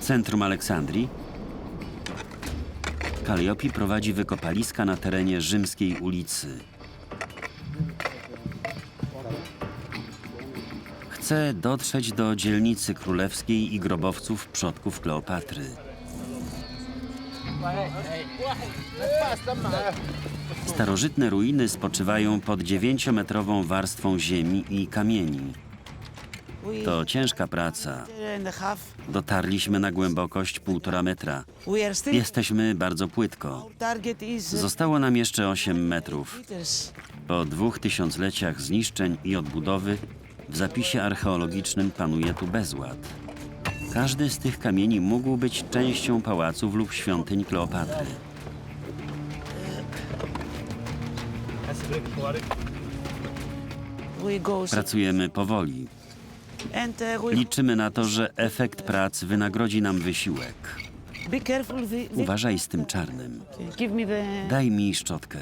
centrum Aleksandrii Kaliopi prowadzi wykopaliska na terenie rzymskiej ulicy. Chce dotrzeć do dzielnicy królewskiej i grobowców przodków Kleopatry. Starożytne ruiny spoczywają pod dziewięciometrową warstwą ziemi i kamieni. To ciężka praca. Dotarliśmy na głębokość półtora metra. Jesteśmy bardzo płytko. Uh, Zostało nam jeszcze 8 metrów. Po dwóch tysiącleciach zniszczeń i odbudowy w zapisie archeologicznym panuje tu bezład. Każdy z tych kamieni mógł być częścią pałaców lub świątyń Kleopatry. Pracujemy powoli. Liczymy na to, że efekt prac wynagrodzi nam wysiłek. Uważaj z tym czarnym. Daj mi szczotkę.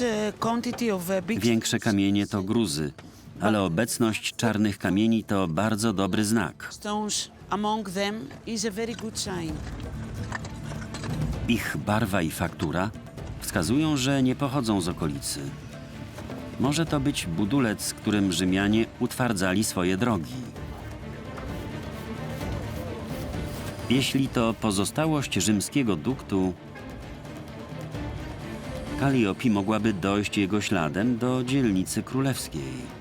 uh, big Większe kamienie to gruzy, ale obecność czarnych kamieni to bardzo dobry znak. Ich barwa i faktura wskazują, że nie pochodzą z okolicy. Może to być budulec, którym Rzymianie utwardzali swoje drogi. Jeśli to pozostałość rzymskiego duktu, Kaliopi mogłaby dojść jego śladem do dzielnicy królewskiej.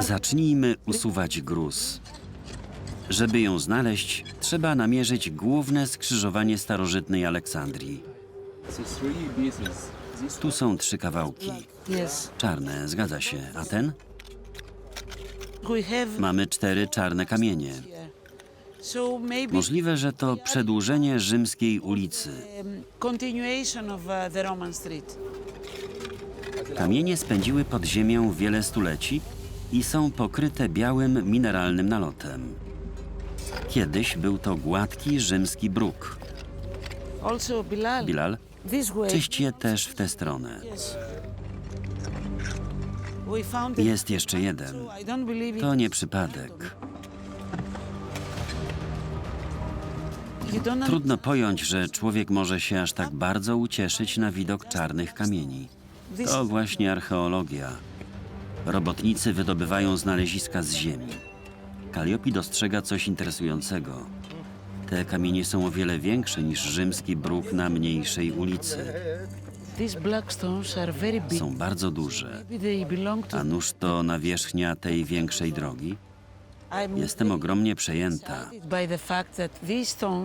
Zacznijmy usuwać gruz. Żeby ją znaleźć, trzeba namierzyć główne skrzyżowanie starożytnej Aleksandrii. Tu są trzy kawałki. Yes. Czarne, zgadza się. A ten? Mamy cztery czarne kamienie. Możliwe, że to przedłużenie rzymskiej ulicy. um, uh. Kamienie spędziły pod ziemią wiele stuleci i są pokryte białym mineralnym nalotem. Kiedyś był to gładki rzymski bruk. Also, Bilal, Bilal, this way. czyść je też w tę stronę. Yes. We found it. Jest jeszcze jeden. So I don't believe it. To nie przypadek. You don't Trudno pojąć, że człowiek może się aż tak bardzo ucieszyć na widok czarnych kamieni. This To właśnie archeologia. Robotnicy wydobywają znaleziska z ziemi. Kaliopi dostrzega coś interesującego. Te kamienie są o wiele większe niż rzymski bruk na mniejszej ulicy. Są bardzo duże. A nuż to nawierzchnia tej większej drogi? Jestem ogromnie przejęta.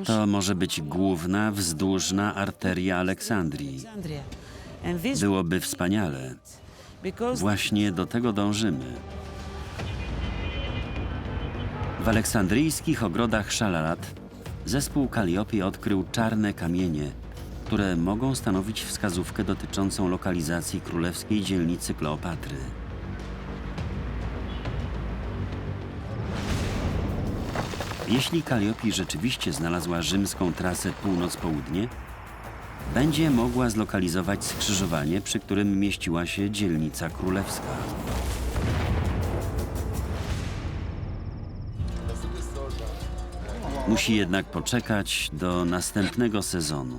To może być główna, wzdłużna arteria Aleksandrii. Byłoby wspaniale. Właśnie do tego dążymy. W aleksandryjskich ogrodach Szalalat zespół Kaliopi odkrył czarne kamienie, które mogą stanowić wskazówkę dotyczącą lokalizacji królewskiej dzielnicy Kleopatry. Jeśli Kaliopi rzeczywiście znalazła rzymską trasę północ-południe, będzie mogła zlokalizować skrzyżowanie, przy którym mieściła się dzielnica królewska. Musi jednak poczekać do następnego sezonu.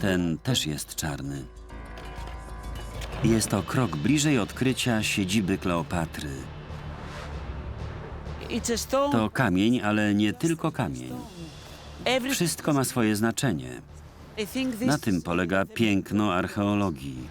Ten też jest czarny. Jest to krok bliżej odkrycia siedziby Kleopatry. To kamień, ale nie tylko kamień. Wszystko ma swoje znaczenie. Na tym polega piękno archeologii.